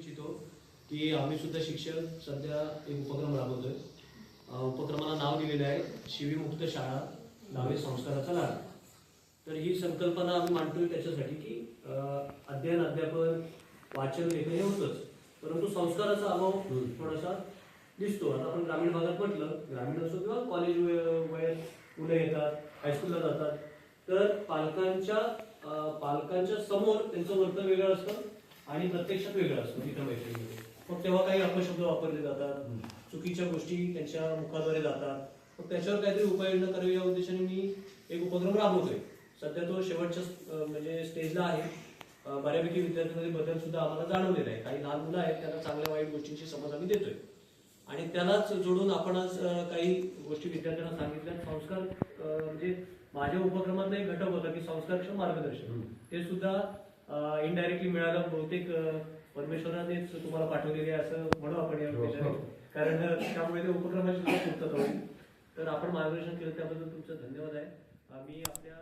इच्छितो की आम्ही सुद्धा शिक्षण सध्या एक उपक्रम राबवतोय. उपक्रमाला नाव दिलेलं आहे शिवीमुक्त शाळा नावे संस्काराचा लाड तर ही संकल्पना आम्ही मांडतोय त्याच्यासाठी की अध्ययन अध्यापन वाचन लेखन हे होतंच. परंतु संस्काराचा अभाव थोडासा दिसतो. आता आपण ग्रामीण भागात म्हटलं ग्रामीण असो किंवा कॉलेज वयात मुलं येतात हायस्कूलला जातात तर पालकांच्या पालकांच्या समोर त्यांचं वर्तन वेगळं असतं. आणि प्रत्यक्षात वेगळं असतं तिथं मैत्रिणीमध्ये मग तेव्हा काही अपशब्द वापरले जातात. चुकीच्या गोष्टी त्यांच्या मुखाद्वारे जातात. मग त्याच्यावर काहीतरी उपाययोजना करावी या उद्देशाने मी एक उपक्रम राबवतोय. सध्या तो शेवटच्या म्हणजे स्टेजला आहे. बऱ्यापैकी विद्यार्थ्यांमध्ये बदल सुद्धा आम्हाला जाणवलेला आहे. काही लहान मुलं आहेत त्यांना चांगल्या वाईट गोष्टींची समज आम्ही देतोय. आणि त्यालाच जोडून आपण आज काही गोष्टी विद्यार्थ्यांना सांगितल्या. संस्कार म्हणजे माझ्या उपक्रमातला एक घटक होता की संस्कारक्षम मार्गदर्शन. ते सुद्धा इनडायरेक्टली मिळालं बहुतेक परमेश्वरानेच तुम्हाला पाठवलेले आहे असं म्हणू आपण या उद्देशाने कारण अं, त्यामुळे ते उपक्रमाची पूर्तता होईल तर आपण मार्गदर्शन केलं त्याबद्दल तुमचं धन्यवाद आहे. आम्ही आपल्या